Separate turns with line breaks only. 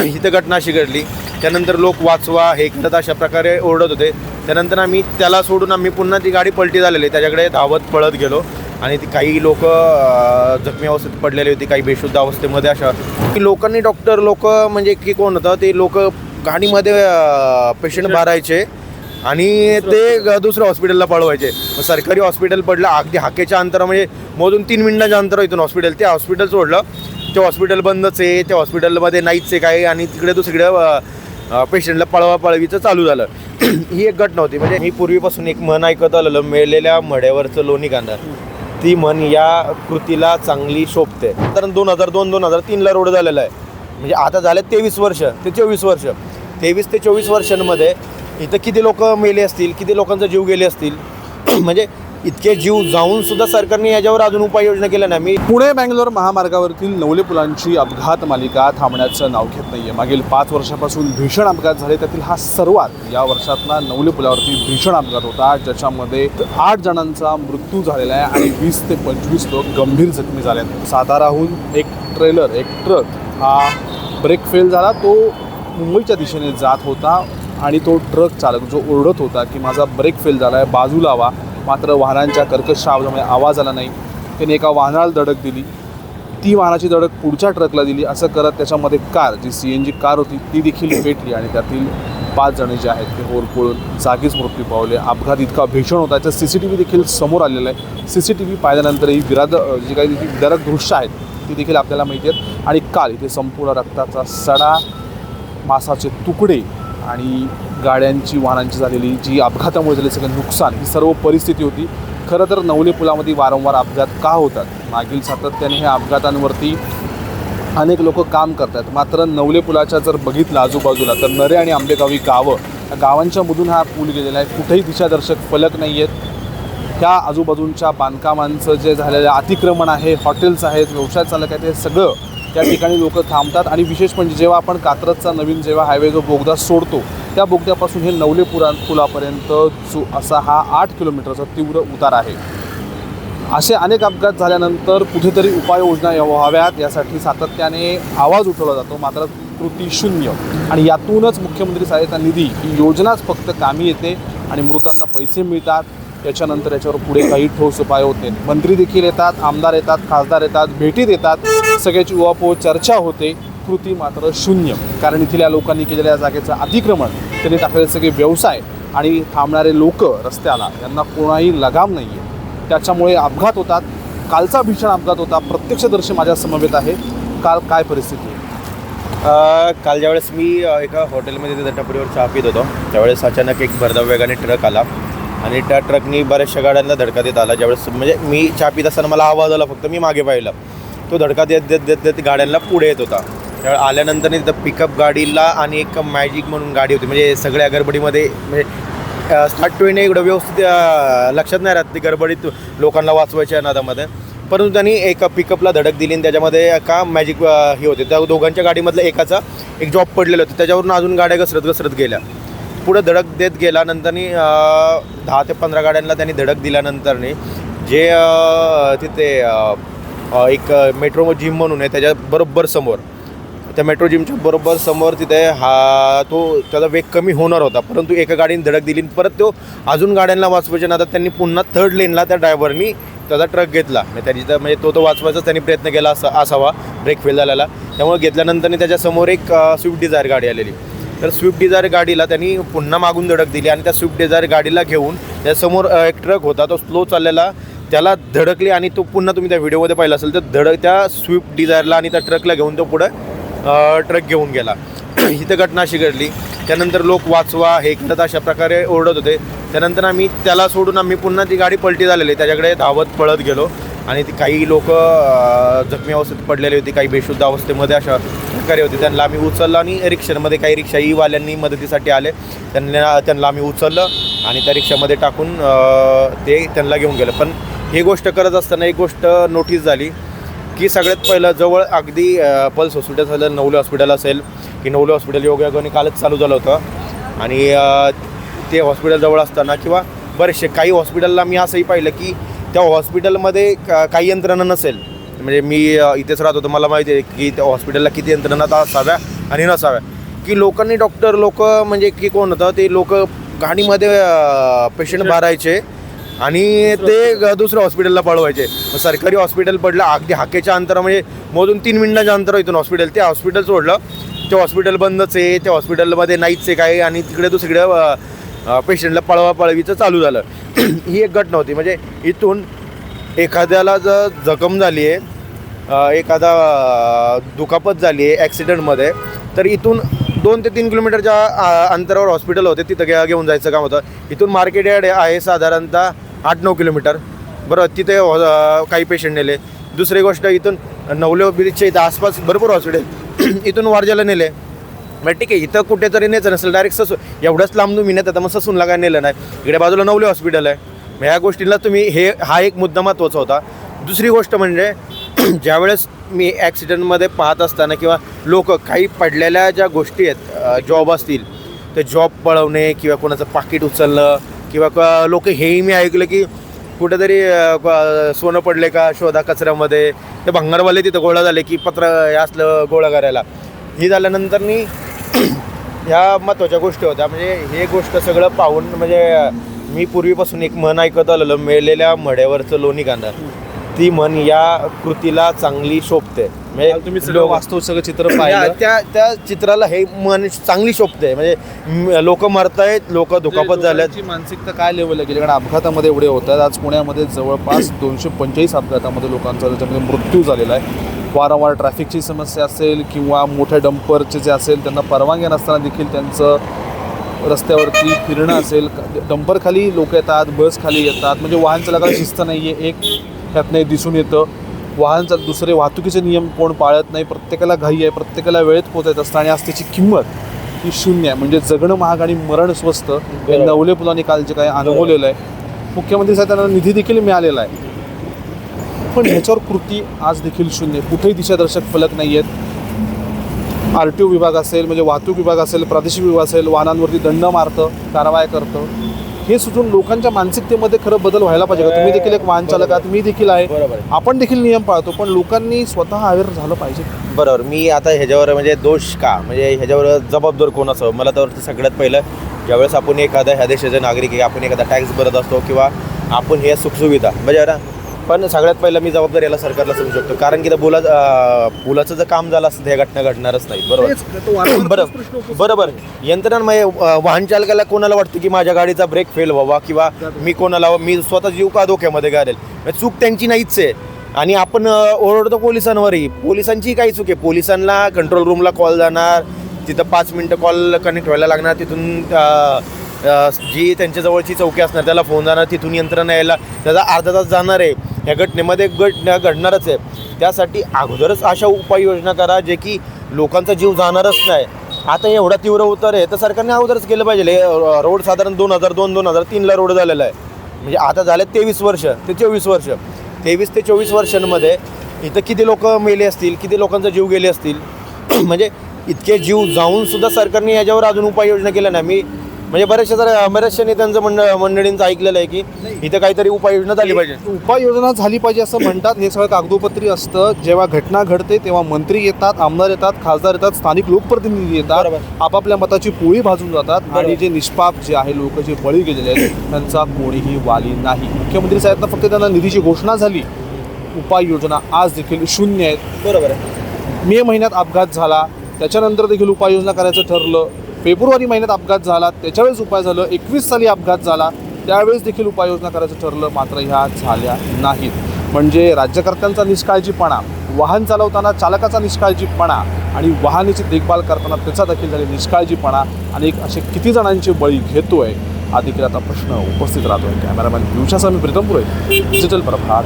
इथं घटना अशी घडली. त्यानंतर लोक वाचवा हे करत अशा प्रकारे ओरडत होते. त्यानंतर आम्ही त्याला सोडून आम्ही पुन्हा ती गाडी पलटी झालेली. त्याच्याकडे धावत पळत गेलो. आणि ती काही लोक जखमी अवस्थेत पडलेली होती. काही बेशुद्ध अवस्थेमध्ये अशा. की लोकांनी डॉक्टर लोक म्हणजे की कोण होतं ते लोक गाडीमध्ये पेशंट भरायचे आणि ते दुसऱ्या हॉस्पिटलला पळवायचे. सरकारी हॉस्पिटल पडलं. अगदी हाकेच्या अंतर म्हणजे मोजून तीन मिनिटाच्या अंतर इथून हॉस्पिटल ते हॉस्पिटल सोडलं. ते हॉस्पिटल बंदच आहे त्या हॉस्पिटलमध्ये नाहीच आहे काय आणि तिकडे दुसरीकडे पेशंटला पळवा पळवीचं चालू झालं. ही एक घटना होती. म्हणजे मी पूर्वीपासून एक म्हण ऐकत आलेलं मेलेल्या मढ्यावरचं लोणी कांदा. ती म्हण या कृतीला चांगली शोभते. कारण दोन हजार दोन दोन हजार तीनला रोड झालेला आहे. म्हणजे आता झाले तेवीस वर्ष ते चोवीस वर्ष. तेवीस ते चोवीस वर्षांमध्ये इथं किती लोक मेले असतील किती लोकांचा जीव गेले असतील? म्हणजे इतके जीव जाऊन सुद्धा सरकारने याच्यावर अजून उपाययोजना केल्या नाही. मी
पुणे बँगलोर महामार्गावरील नवले पुलांची अपघात मालिका थांबण्याचं नाव घेत नाहीये. मागील पाच वर्षापासून भीषण अपघात झाले. त्यातील हा सर्वात या वर्षातला नवले पुलावरती भीषण अपघात होता. ज्याच्यामध्ये आठ जणांचा मृत्यू झालेला आहे आणि वीस ते पंचवीस लोक गंभीर जखमी झाले आहेत. साताराहून एक ट्रेलर एक ट्रक हा ब्रेक फेल झाला. तो मुंबईच्या दिशेने जात होता आणि तो ट्रक चालक जो ओरडत होता की माझा ब्रेक फेल झाला आहे बाजूला लावा. मात्र वाहनांच्या कर्कश आवाजामुळे आवाज आला नाही. त्याने एका वाहनाला धडक दिली. ती वाहनाची धडक पुढच्या ट्रकला दिली. असं करत त्याच्यामध्ये कार जी सी एन जी कार होती ती देखील पेटली आणि त्यातील पाच जण जे आहेत ते होरपोळून जागीच मृत्यू पावले. अपघात इतका भीषण होता. याचं सी सी टी व्ही देखील समोर आलेला आहे. सी सी टी व्ही पाहिल्यानंतरही विराद जी काही विदारक दृश्य आहेत ती देखील आपल्याला माहिती आहेत. आणि काल इथे संपूर्ण रक्ताचा सडा मासाचे तुकडे आणि गाड्यांची वाहनांची झालेली जी अपघातामुळे झाली सगळं नुकसान ही सर्व परिस्थिती होती. खरं तर नवले पुलामध्ये वारंवार अपघात का होतात? मागील सातत्याने ह्या अपघातांवरती अनेक लोक काम करतात मात्र नवले पुलाच्या जर बघितलं आजूबाजूला तर नरे आणि आंबेगावी गावं या गावांच्या मधून हा पूल गेलेला आहे. कुठेही दिशादर्शक फलक नाही आहेत. त्या आजूबाजूंच्या बांधकामांचं जे झालेलं अतिक्रमण आहे हॉटेल्स आहेत व्यवसाय चालक आहेत हे सगळं त्या ठिकाणी लोक थांबतात आणि विशेष म्हणजे जेव्हा आपण कात्रजचा नवीन जेव्हा हायवे जो बोगदा सोडतो त्या बोगद्यापासून हे नवले पुरा पुलापर्यंत जो असा हा आठ किलोमीटरचा तीव्र उतार आहे. असे अनेक अपघात झाल्यानंतर कुठेतरी उपाययोजना व्हाव्यात यासाठी सातत्याने आवाज उठवला जातो मात्र कृती शून्य. आणि यातूनच मुख्यमंत्री सहायता निधी ही योजनाच फक्त कामी येते आणि मृतांना पैसे मिळतात. त्याच्यानंतर याच्यावर पुढे काही ठोस उपाय होत नाहीत मंत्री देखील येतात आमदार येतात खासदार येतात भेटी देतात सगळ्याची उहापोह चर्चा होते. कृती मात्र शून्य. कारण इथल्या लोकांनी केलेल्या जागेचं अतिक्रमण त्यांनी टाकलेले सगळे व्यवसाय आणि थांबणारे लोक रस्त्याला यांना कोणाही लगाम नाही आहे त्याच्यामुळे अपघात होतात. कालचा भीषण अपघात होता. प्रत्यक्षदर्शी माझ्या समवेत आहे. काल काय परिस्थिती आहे?
काल ज्यावेळेस मी एका हॉटेलमध्ये तिथे चहा पित होतो त्यावेळेस अचानक एक भरधाव वेगाने ट्रक आला. आणि त्या ट्रकनी बऱ्याचशा गाड्यांना धडका देत आला. ज्यावेळेस म्हणजे मी चहा असताना मला आवाज आला फक्त मी मागे पाहिलं. तो धडका देत देत देत देत गाड्यांना पुढे येत होता. त्यावेळेस आल्यानंतर तिथं पिकअप गाडीला आणि एक मॅजिक म्हणून गाडी होती. म्हणजे सगळ्या गडबडीमध्ये म्हणजे स्टार्ट टू एंड एवढं व्यवस्थित लक्षात नाही राहत ती गडबडीत लोकांना वाचवायच्या नादामध्ये परंतु त्यांनी एका पिकअपला धडक दिली आणि त्याच्यामध्ये का मॅजिक हे होते. त्या दोघांच्या गाडीमधलं एकाचा एक जॉब पडलेला होता. त्याच्यावरून अजून गाड्या घसरत घसरत गेल्या. पुढं धडक देत गेला नंतरनी दहा ते पंधरा गाड्यांना त्यांनी धडक दिल्यानंतरनी जे तिथे एक मेट्रो जिम म्हणून आहे त्याच्या बरोबर समोर त्या मेट्रो जिमच्या बरोबर समोर तिथे हा तो त्याचा वेग कमी होणार होता परंतु एका गाडीने धडक दिली परत तो अजून गाड्यांना वाचवायच्या नादात त्यांनी पुन्हा थर्ड लेनला त्या ड्रायव्हरनी त्याचा ट्रक घेतला. म्हणजे त्याची तर म्हणजे तो तो वाचवायचाच त्यांनी प्रयत्न केला असा असावा ब्रेक फेल झालेला. त्यामुळे घेतल्यानंतर त्याच्यासमोर एक स्विफ्ट डिझायर गाडी आलेली. तर स्विफ्ट डिझायर गाडीला त्यांनी पुन्हा मागून धडक दिली आणि त्या स्विफ्ट डिझायर गाडीला घेऊन त्यासमोर एक ट्रक होता तो स्लो चाललेला. त्याला धडकली आणि तो पुन्हा तुम्ही त्या व्हिडिओमध्ये पाहिला असेल तर धडक त्या स्विफ्ट डिझायरला आणि त्या ट्रकला घेऊन तो पुढं ट्रक घेऊन गेला. इथं घटना अशी घडली. त्यानंतर लोक वाचवा हे करत अशा प्रकारे ओरडत होते. त्यानंतर आम्ही त्याला सोडून आम्ही पुन्हा ती गाडी पलटी झालेली. त्याच्याकडे धावत पळत गेलो. आणि ती काही लोक जखमी अवस्थेत पडलेली होती काही बेशुद्ध अवस्थेमध्ये अशा प्रकारे होते. त्यांना आम्ही उचललं आणि रिक्षांमध्ये काही रिक्षा ईवाल्यांनी मदतीसाठी आले. त्यांना त्यांना आम्ही उचललं आणि त्या रिक्षामध्ये टाकून ते त्यांना घेऊन गेलं. पण ही गोष्ट करत असताना एक गोष्ट नोटीस झाली की सगळ्यात पहिलं जवळ अगदी पल्स हॉस्पिटल झालं नवले हॉस्पिटल असेल की नवले हॉस्पिटल योगायोगाने कालच चालू झालं होतं. आणि ते हॉस्पिटल जवळ असताना किंवा बरेचसे काही हॉस्पिटलला मी असंही पाहिलं की त्या हॉस्पिटलमध्ये क- काही यंत्रणा नसेल. म्हणजे मी इथेच राहत होतो मला माहिती आहे की त्या हॉस्पिटलला किती यंत्रणा असाव्या आणि नसाव्या. की लोकांनी डॉक्टर लोक म्हणजे की कोण होतं ते लोक गाडीमध्ये पेशंट भरायचे आणि ते दुसऱ्या हॉस्पिटलला पळवायचे. सरकारी हॉस्पिटल पडलं अगदी हाकेच्या अंतर म्हणजे मोजून तीन मिनिटाच्या अंतर इथून हॉस्पिटल. ते हॉस्पिटल सोडलं. ते हॉस्पिटल बंदच आहे त्या हॉस्पिटलमध्ये नाहीच आहे काय आणि तिकडे दुसरीकडे पेशंटला पळवा पळवीचं चालू झालं. ही एक घटना होती. म्हणजे इथून एखाद्याला जर जखम झाली आहे एखादा दुखापत झाली आहे ॲक्सिडेंटमध्ये तर इथून दोन ते तीन किलोमीटरच्या अंतरावर हॉस्पिटल होते. तिथं घ्या घेऊन जायचं काम होतं. इथून मार्केट यार्ड आहे साधारणतः आठ नऊ किलोमीटर. बरं तिथे काही पेशंट नेले. दुसरी गोष्ट इथून नवले ब्रिजच्या इथं आसपास भरपूर हॉस्पिटल इथून वारजाला नेले. मग ठीक आहे इथं कुठेतरी नेचं नसेल डायरेक्ट ससून. एवढंच लांब तुम्ही नेत आता मग ससूनला काय नेलं नाही. इकडे बाजूला नवले हॉस्पिटल आहे. मग ह्या गोष्टीला तुम्ही हे हा एक मुद्दा महत्त्वाचा होता. दुसरी गोष्ट म्हणजे ज्यावेळेस मी ॲक्सिडेंटमध्ये पाहत असताना किंवा लोक काही पडलेल्या ज्या गोष्टी आहेत जॉब असतील ते जॉब पळवणे किंवा कोणाचं पाकिट उचलणं किंवा लोक हेही मी ऐकलं की कुठेतरी सोनं पडले का शोधा कचऱ्यामध्ये. ते भंगारवाले तिथं गोळा झाले की पत्र हे असलं गोळा करायला. ही झाल्यानंतरनी ह्या महत्त्वाच्या गोष्टी होत्या. म्हणजे हे गोष्ट सगळं पाहून म्हणजे मी पूर्वीपासून एक म्हण ऐकत आलेलं मेलेल्या मड्यावरचं लोणी कांदा. ती म्हण या कृतीला चांगली शोभते.
काल तुम्ही सगळं
लोक-
वास्तव सगळं चित्र पाहिलं.
त्या- त्या चित्राला हे मन चांगली शोभते. म्हणजे लोक मरतायत लोक दुखापत झाल्यात.
लोकांची मानसिकता काय लेवलला गेली कारण अपघातामध्ये एवढे होत आहेत आज पुण्यामध्ये जवळपास दोनशे पंचेचाळीस अपघातामध्ये लोकांचा त्याच्यामध्ये मृत्यू झालेला आहे. वारंवार ट्रॅफिकची समस्या असेल किंवा मोठ्या डंपरचे जे असेल त्यांना परवानगी नसताना देखील त्यांचं रस्त्यावरती फिरणं असेल. डंपर खाली लोक येतात बस खाली येतात. म्हणजे वाहन चालकाला शिस्त नाही आहे एक त्यात नाही दिसून येतं. वाहन चाल दुसरे वाहतुकीचे नियम कोण पाळत नाही प्रत्येकाला घाई आहे प्रत्येकाला वेळेत पोचायचं असतं आणि आज त्याची किंमत ही शून्य आहे. म्हणजे जगणं महाग आणि मरण स्वस्त. हे नवले पुलांनी काल जे काही अनुभवलेलं आहे. मुख्यमंत्री साहेब त्यांना निधी देखील मिळालेला आहे. पण ह्याच्यावर कृती आज देखील शून्य. कुठेही दिशादर्शक फलक नाही आहेत. आर टी ओ विभाग असेल म्हणजे वाहतूक विभाग असेल प्रादेशिक विभाग असेल वाहनांवरती दंड मारतं कारवाया करतं. हे सुचून लोकांच्या मानसिकतेमध्ये खरं बदल व्हायला पाहिजे. का तुम्ही देखील एक वाहन चालक आहात मी देखील आहे. आपण देखील नियम पाळतो पण लोकांनी स्वतः अवेअर झालं पाहिजे.
बरोबर. मी आता ह्याच्यावर म्हणजे दोष का? म्हणजे ह्याच्यावर जबाबदार कोण असावं मला तर सगळ्यात पहिलं ज्यावेळेस आपण एखादा ह्या देशाचे नागरिक आहे आपण एखादा टॅक्स भरत असतो किंवा आपण हे सुखसुविधा म्हणजे ना पण सगळ्यात पहिलं मी जबाबदार याला सरकारला समजू शकतो. कारण की त्या पुला पुलाचं जर काम झालं असतं ह्या घटना घडणारच नाही बरोबर? बरोबर. बरोबर यंत्रणांमध्ये वाहन चालकाला कोणाला वाटतं की माझ्या गाडीचा ब्रेक फेल व्हावा किंवा मी कोणाला मी स्वतः जीव का धोक्यामध्ये गाडेल म्हणजे चूक त्यांची नाहीच आहे. आणि आपण ओरडतो पोलिसांवरही. पोलिसांची काही चूक आहे. पोलिसांना कंट्रोल रूमला कॉल जाणार तिथं पाच मिनटं कॉल कनेक्ट व्हायला लागणार तिथून जी त्यांच्या जवळची चौकी असणार त्याला फोन जाणार तिथून यंत्रणा यायला त्याचा अर्धा तास जाणार आहे. ह्या घटनेमध्ये घटना घडणारच आहे. त्यासाठी अगोदरच अशा उपाययोजना करा जे की लोकांचा जीव जाणारच नाही. आता एवढा तीव्र उतार आहे तर सरकारने अगोदरच केलं पाहिजे. रोड साधारण दोन हजार दोन दोन हजार तीनला रोड झालेला आहे. म्हणजे आता झाले तेवीस वर्ष ते चोवीस वर्ष. तेवीस ते चोवीस वर्षांमध्ये इथं किती लोक मेले असतील किती लोकांचा जीव गेले असतील? म्हणजे इतके जीव जाऊनसुद्धा सरकारने याच्यावर अजून उपाययोजना केल्या नाही. मी म्हणजे बऱ्याचशा जरा बऱ्याचशा नेत्यांचं मंडळ मंडळींचं ऐकलेलं आहे की इथं काहीतरी उपाययोजना झाली पाहिजे.
उपाययोजना झाली पाहिजे असं म्हणतात. हे सगळं कागदोपत्री असतं. जेव्हा घटना घडते तेव्हा मंत्री येतात आमदार येतात खासदार येतात स्थानिक लोकप्रतिनिधी येतात. आपापल्या मताची पोळी भाजून जातात. आणि. जे निष्पाप जे आहे लोक जे बळी गेलेले आहेत त्यांचा कोणीही वाली नाही. मुख्यमंत्री साहेबांना फक्त त्यांना निधीची घोषणा झाली. उपाययोजना आज देखील शून्य आहेत.
बरोबर आहे.
मे महिन्यात अपघात झाला. त्याच्यानंतर देखील उपाययोजना करायचं ठरलं. फेब्रुवारी महिन्यात अपघात झाला. त्याच्यावेळेस उपाय झालं एकवीस साली अपघात झाला. त्यावेळेस देखील उपाययोजना करायचं ठरलं मात्र ह्या झाल्या नाहीत. म्हणजे राज्यकर्त्यांचा निष्काळजीपणा वाहन चालवताना चालकाचा निष्काळजीपणा आणि वाहनाची देखभाल करताना त्याचा देखील झाले निष्काळजीपणा आणि एक असे किती जणांचे बळी घेतोय हा देखील आता प्रश्न उपस्थित राहतोय. कॅमेरामॅन दिवसाचा मी प्रीतम पुरे डिजिटल प्रभात